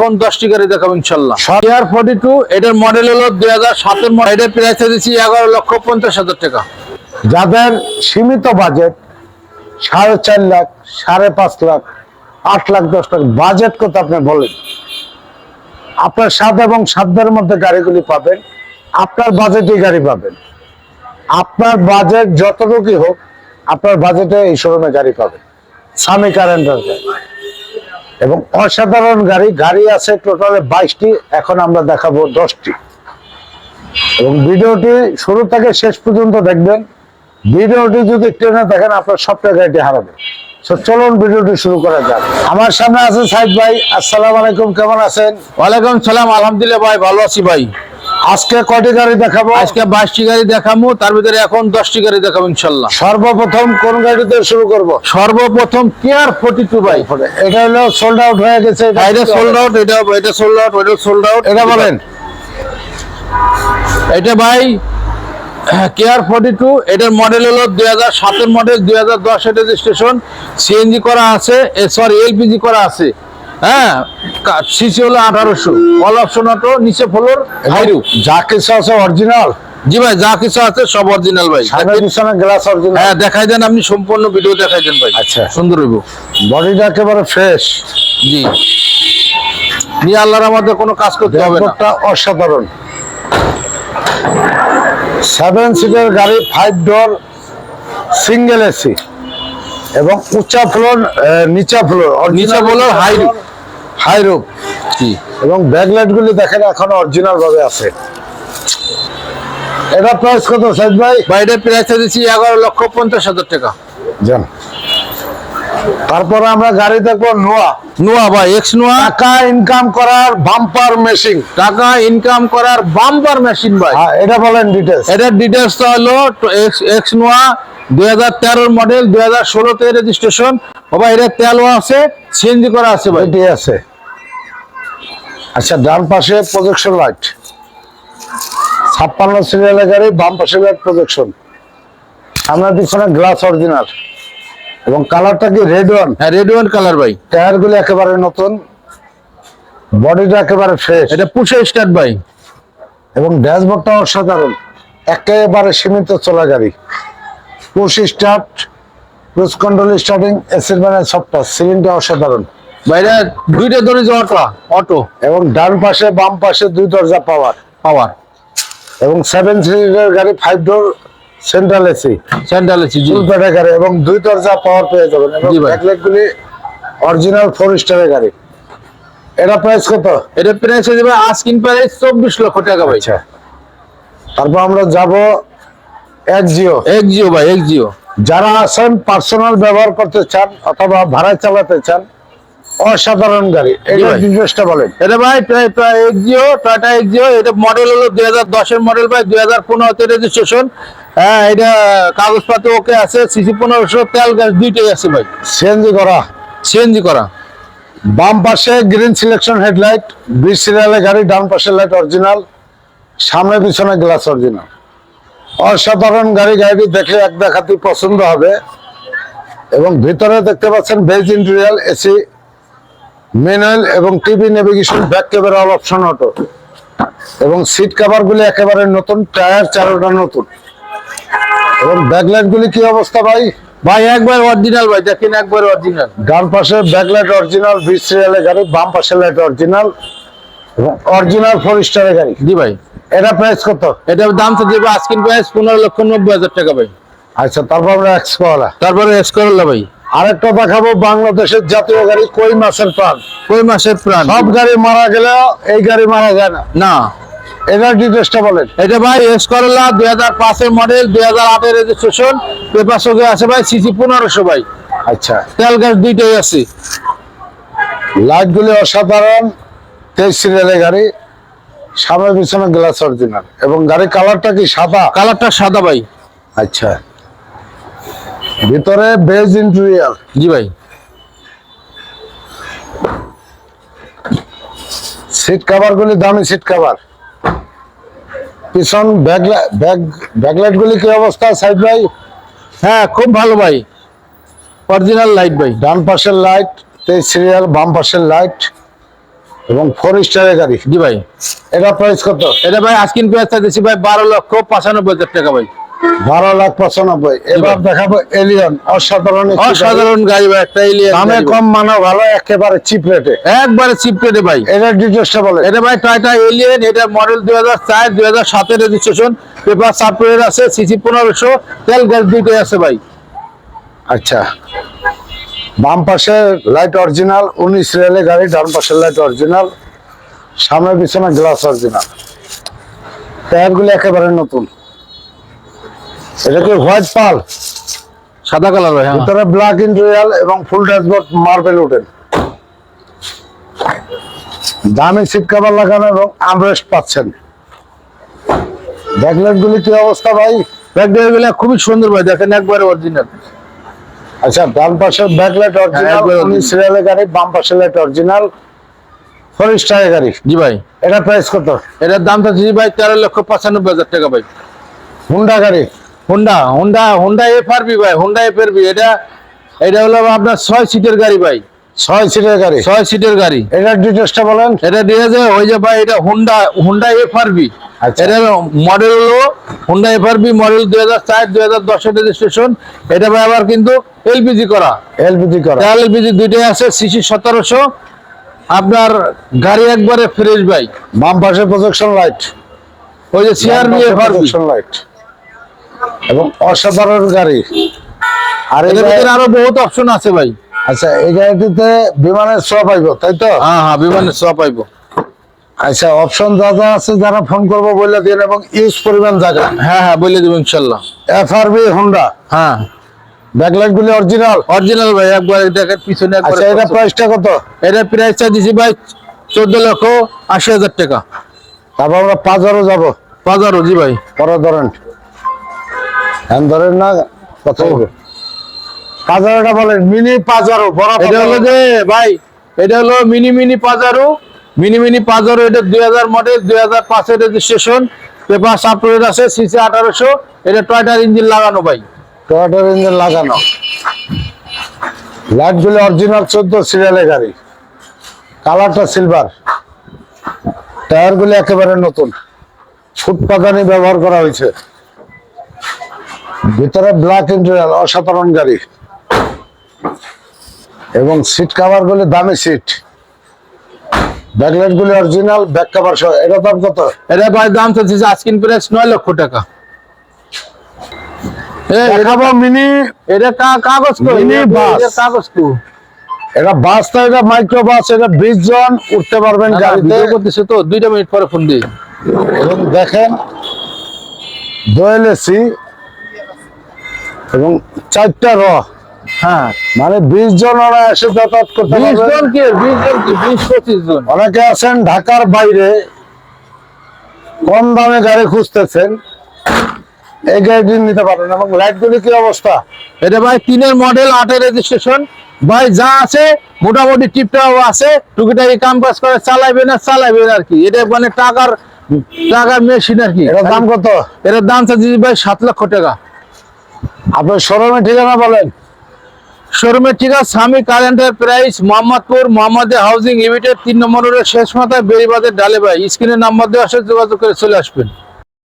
এখন দশটি গাড়ি দেখাবো ইনশাল্লাহ। এয়ার ফর্টি টু এটার মডেল হলো দুই হাজার সাতের মডেল এটার প্রাইস দিচ্ছি এগারো লক্ষ পঞ্চাশ হাজার টাকা। যাদের সীমিত বাজেট সাড়ে চার লাখ সাড়ে পাঁচ লাখ আট লাখ দশ লাখ বাজেট কত আপনি বলেন আপনার স্বাদ এবং সাধ্যের মধ্যে গাড়িগুলি পাবেন আপনার বাজেটে গাড়ি পাবেন। আপনার বাজেট যতটুকুই হোক আপনার বাজেটে এই শোরুমে গাড়ি পাবেন। সামি কারেন্টার এবং অসাধারণ গাড়ি গাড়ি আছে টোটালে বাইশটি, এখন আমরা দেখাবো দশটি। এবং ভিডিওটি শুরু থেকে শেষ পর্যন্ত দেখবেন। ভিডিওটি যদি ট্রেনে দেখেন, আপনার সবটা গাড়িটি হারাবে। চলুন ভিডিওটি শুরু করা যাক। আমার সামনে আছে সাইদ ভাই। আসসালাম আলাইকুম, কেমন আছেন? ওয়ালাইকুম সালাম, আলহামদুলিল্লাহ ভাই, ভালো আছি ভাই। আজকে কয়টি গাড়ি দেখাবো? আজকে বাইশটি গাড়ি দেখাবো তার ভিতরে এখন দশটি গাড়ি দেখাবো ইনশাল্লাহ। সর্বপ্রথম কোন গাড়িতে শুরু করব? সর্বপ্রথম কেয়ার ফর্টি টু ভাই। এটা হলো সোল্ড আউট হয়ে গেছে এটা এটা সোল্ড আউট এটা এটা সোল্ড আউট এটা সোল্ড আউট এটা বলেন। এটা ভাই কেয়ার ফর্টি টু এটার মডেল হলো দুই হাজার সাতের মডেল দুই হাজার দশের রেজিস্ট্রেশন সিএনজি করা আছে সরি এলপিজি করা আছে। হ্যাঁ সিসি হলো আঠারোশো। অল অপশন অটো নিচে ফ্লোর হাইরু। যা কিছু আছে অরিজিনাল জি ভাই যা কিছু আছে সব অরিজিনাল ভাই। গ্লাস অরিজিনাল হ্যাঁ দেখাই দেন আপনি সম্পূর্ণ ভিডিও দেখাই দেন ভাই। আচ্ছা। সুন্দর হইব। বডিটা একেবারে ফ্রেশ জি। নিয়ে আল্লাহর আমাদের কোনো কাজ করতে হবে না। অসাধারণ। সেভেন সিটের গাড়ি ফাইভ ডোর সিঙ্গেল এসি এবং উঁচা ফ্লোর নিচা ফ্লোর নিচা ফ্লোর roof। হাই রুপ জি। এবং ব্যাকলাইট গুলি দেখেন এখন অরিজিনাল ভাবে আছে। এটা প্রাইস কত সাইদ ভাই? বাইরে প্রাইস দিচ্ছি এগারো লক্ষ পঞ্চাশ হাজার টাকা। জান তারপরে আমরা গাড়ি দেখব নোয়া। নোয়া ভাই এক্স নোয়া। টাকা ইনকাম করার বাম্পার মেশিন টাকা ইনকাম করার বাম্পার মেশিন ভাই। এটা বলেন ডিটেলস এটার ডিটেলস হলো এক্স এক্স নোয়া দুই হাজার তেরোর মডেল দুই হাজার ষোলোতে রেজিস্ট্রেশন বাবা এটা তেলও আছে সিএনজি করা আছে ভাই। এটি আছে। আচ্ছা ডান পাশে প্রজেকশন লাইট ছাপ্পান্ন সিরিয়ালের গাড়ি বাম পাশে লাইট প্রজেকশন সামনের পিছনে গ্লাস অরিজিনাল এবং কালারটা কি রেড ওয়ান হ্যাঁ রেড ওয়ান কালার ভাই। টায়ারগুলো একেবারে নতুন। বডিটা একেবারে ফ্রেশ এটা পুষে স্টার্ট ভাই। এবং ড্যাশবোর্ডটা অসাধারণ। একেবারে সীমিত চলা গাড়ি। Push start cruise control starting এসির মানে সবটা সিলিংটা অসাধারণ। বাইরে দুইটা যে অটো অটো। এবং ডান পাশে বাম পাশে দুই দরজা পাওয়ার। পাওয়ার। এবং সেভেন সিলিন্ডার গাড়ি ফাইভ ডোর সেন্ট্রাল এসি আছে জি। ফুল গাড়ি এবং দুই দরজা পাওয়ার পেয়ে যাবেন। এবং জি ভাই। ব্যাকলাইট অরিজিনাল ফোর স্টারের গাড়ি। এটা প্রাইস কত? এটা প্রাইস হয়ে যাবে আস্কিং প্রাইস চব্বিশ লক্ষ টাকা ভাই। আচ্ছা। তারপর আমরা যাব এক জিও। ভাই এক জিও। যারা আছেন পার্সোনাল ব্যবহার করতে চান অথবা ভাড়ায় চালাতে চান অসাধারণ গাড়ি। এটা। ডিটেলসটা বলেন। এটা ভাই প্রায় প্রায় এক জিও টাটা জিও এটা মডেল হলো দুই হাজার দশের মডেল ভাই দুই হাজার পনেরোতে রেজিস্ট্রেশন হ্যাঁ এটা কাগজপাতি ওকে আছে সিসি পনেরোশো তেল গ্যাস দুইটাই আছে ভাই। সিএনজি করা। সিএনজি করা। বাম পাশে গ্রিন সিলেকশন হেডলাইট বিশ সিরিয়ালের গাড়ি ডান পাশের লাইট অরিজিনাল সামনে পিছনে গ্লাস অরিজিনাল অসাধারণ গাড়ি গাড়িটি দেখে এক দেখাতেই পছন্দ হবে। এবং ভিতরে দেখতে পাচ্ছেন বেজ ইন্টেরিয়াল এসি ম্যানুয়াল এবং TV navigation back camera option auto এবং সিট কভার গুলি একেবারে নতুন টায়ার চারোটা নতুন। এবং ব্যাকলাইট গুলি কি অবস্থা ভাই? ভাই একবার অরিজিনাল ভাই দেখেন একবার অরিজিনাল ডান পাশে ব্যাকলাইট অরিজিনাল বিশ সিরিয়ালের গাড়ি বাম পাশে লাইট অরিজিনাল এবং অরিজিনাল ফোর স্টারের গাড়ি। জি ভাই। এটা প্রাইস কত? এটা দাম তো দেবে আস্কিং প্রাইস পনেরো লক্ষ নব্বই হাজার টাকা ভাই। আচ্ছা তারপর আমরা এক্স এক্সকোয়ালা তারপরে এসকরল্লা ভাই। আরেকটা দেখাবো বাংলাদেশের জাতীয় গাড়ি কই মাসের প্রাণ? কই মাসের প্রাণ? সব গাড়ি মারা গেলেও এই গাড়ি মারা যায় না। না। এটার ডিটেলসটা বলেন। এটা ভাই দুই হাজার পাঁচের মডেল দুই হাজার আটের রেজিস্ট্রেশন পেপার সঙ্গে আছে ভাই সিসি পনেরোশো ভাই। আচ্ছা। তেল গ্যাস দুইটাই আছে। লাইট গুলি অসাধারণ তেইশ সিরিয়ালের গাড়ি সামনে পিছনে গ্লাস অরিজিনাল এবং গাড়ির কালারটা কি সাদা? কালারটা সাদা ভাই। আচ্ছা। ভিতরে বেজ ইন্টেরিয়াল জি ভাই। সিট কভার গুলি দামি সিট কভার পিছন ব্যাক ব্যাক ব্যাকলাইট গুলি কি অবস্থা সাইড ভাই? হ্যাঁ খুব ভালো ভাই। অরিজিনাল লাইট ভাই। ডান পাশের লাইট তেইশ সিরিয়াল বাম পাশের লাইট এবং ফোর স্টারের গাড়ি। জি ভাই। এটা প্রাইস কত? এটা ভাই আজকিন পেঁয়াজ দিচ্ছি ভাই বারো লক্ষ পঁচানব্বই হাজার টাকা ভাই। বারো লাখ পঁচানব্বই। এবার দেখাবো এলিয়ন অসাধারণ অসাধারণ গাড়ি ভাই একটা এলিয়ান দামে কম মানে ভালো একেবারে চিপ রেটে একবারে চিপ রেটে ভাই। এটা ডিটেলসটা বলে এটা ভাই টয়টা এলিয়েন এটা মডেল দুই হাজার চার দুই হাজার সাতের রেজিস্ট্রেশন পেপার সার্টিফিকেট আছে সিসি পনেরোশো তেল গ্যাস দুইটাই আছে ভাই। আচ্ছা। বাম পাশে লাইট অরিজিনাল উনিশ রেলে গাড়ি ডান পাশে লাইট অরিজিনাল সামনে পিছনে গ্লাস অরিজিনাল টায়ারগুলো একেবারে নতুন। এটা কি হোয়াইট পাল? সাদা কালার ভাই হ্যাঁ। ভিতরে ব্ল্যাক ইন্টেরিয়াল এবং ফুল ড্যাশবোর্ড মার্বেল উঠেন। দামি সিট কভার লাগানো এবং আমরেস্ট পাচ্ছেন। ব্যাকলাইট গুলি কি অবস্থা ভাই? ব্যাকডাইগুলো খুবই সুন্দর ভাই দেখেন একবারে অরিজিনাল আচ্ছা ডান পাশে ব্যাকলাইট অরিজিনাল। উনিশ রেলের গাড়ি বাম পাশে লাইট অরিজিনাল ফোর স্টারের গাড়ি। জি ভাই। এটা প্রাইস কত? এটার দাম থাকছে জি ভাই তেরো লক্ষ পঁচানব্বই হাজার টাকা ভাই। হুন্ডা গাড়ি। Honda Honda Honda F R B ভাই হোন্ডা এফ আর বি এটা এটা হলো আপনার ছয় সিটের গাড়ি ভাই। ছয় সিটের গাড়ি? ছয় সিটের গাড়ি। এটা ডিটেলসটা বলেন। এটা দিয়ে যে ওই যে ভাই এটা Honda Honda F R B. এটা মডেল হলো Honda F R B model দুই হাজার চার দুই হাজার দশের রেজিস্ট্রেশন এটা ভাই আবার কিন্তু এলপিজি করা। এলপিজি করা। এলপিজি দুইটাই আছে সিসি সতেরোশো। আপনার গাড়ি একবারে ফ্রেশ ভাই। বাম পাশে প্রজেকশন লাইট ওই যে CRB F R B projection light এবং অসাধারণ গাড়ি। আর গাড়ি- ভিতরে আরও বহুত অপশন আছে ভাই। আচ্ছা এই গাড়িটিতে বিমানের ছোঁয়া পাইবো তাই তো? হ্যাঁ হ্যাঁ বিমানের সব পাইবো। আচ্ছা অপশন যা যা আছে যারা ফোন করব বলে দিন এবং ইউজ পরিমাণ জায়গা। হ্যাঁ হ্যাঁ বলে দেবো ইনশাল্লাহ। এফ আর বি হোন্ডা হ্যাঁ। ব্যাকলাইট গুলি অরিজিনাল অরিজিনাল ভাই একবার দেখেন পিছনে আচ্ছা এটা প্রাইসটা কত? এটা প্রাইসটা দিছি ভাই চোদ্দ লক্ষ আশি হাজার টাকা। তারপর আমরা পাঁচবারও যাব। বাজারও জি ভাই। পরে ধরেন। হ্যান ধরেন না কথা বলব। পাঁচবারোটা বলেন মিনি পাঁচবারো বড় এটা হলো যে ভাই এটা হলো mini mini Pajero. Mini mini Pajero এটা দুই হাজার মডেল দুই হাজার পাঁচের রেজিস্ট্রেশন পেপার সাপোর্ট আছে সিসি আঠারোশো। এটা টয়টার ইঞ্জিন লাগানো ভাই। টয়টার ইঞ্জিন লাগানো। লাইট গুলি অরিজিনাল চোদ্দ সিরিয়ালের গাড়ি। কালারটা সিলভার টায়ার গুলি একেবারে নতুন। ফুটপাতানি ব্যবহার করা হয়েছে। ভিতরে ব্ল্যাক ইন্টেরিয়াল অসাধারণ গাড়ি। এবং সিট কাভার গুলি দামি সিট ব্যাকলাইট গুলি অরিজিনাল ব্যাক কাভার সহ। এটা দাম কত? এটা ভাই দাম চলছে আজকিন প্রাইস নয় লক্ষ টাকা। দেখাবো মিনি এটা কাগজ এটা- কাগজ বাস তো এটা মাইক্রো বাস এটা বিশ জন উঠতে পারবেন গাড়িতে। করতেছে তো দুইটা মিনিট পরে ফোন দিই। এবং দেখেন দোয়েল এসি এবং চারটা র। হ্যাঁ। মানে বিশ জন ওরা এসে যাতায়াত করতে বিশ জন কি? বিশ জন কি? বিশ পঁচিশ জন। অনেকে আছেন ঢাকার বাইরে কম দামে গাড়ি খুঁজতেছেন এই গাড়িটি নিতে পারেন এবং লাইট গুলি কি অবস্থা? এটা ভাই তিনের মডেল আটের রেজিস্ট্রেশন ভাই যা আছে মোটামুটি টিপটাও আছে টুকিটাকি কাম কাজ করে চালাইবে না চালাইবে আর কি। এটা মানে টাকার টাকার মেশিন আর কি। এটার দাম কত? এটার দাম চাচ্ছি ভাই সাত লক্ষ টাকা। আপনার শোরুমের ঠিকানা বলেন। শোরুমের ঠিকানা স্বামী কারেন্টের price, Mohammadpur, Mohammad housing limited, তিন নম্বর রোডের শেষ মাথায় বেরিবাদের ডালেবাই স্ক্রিনের নাম্বার দেওয়া আসে যোগাযোগ করে চলে আসবেন।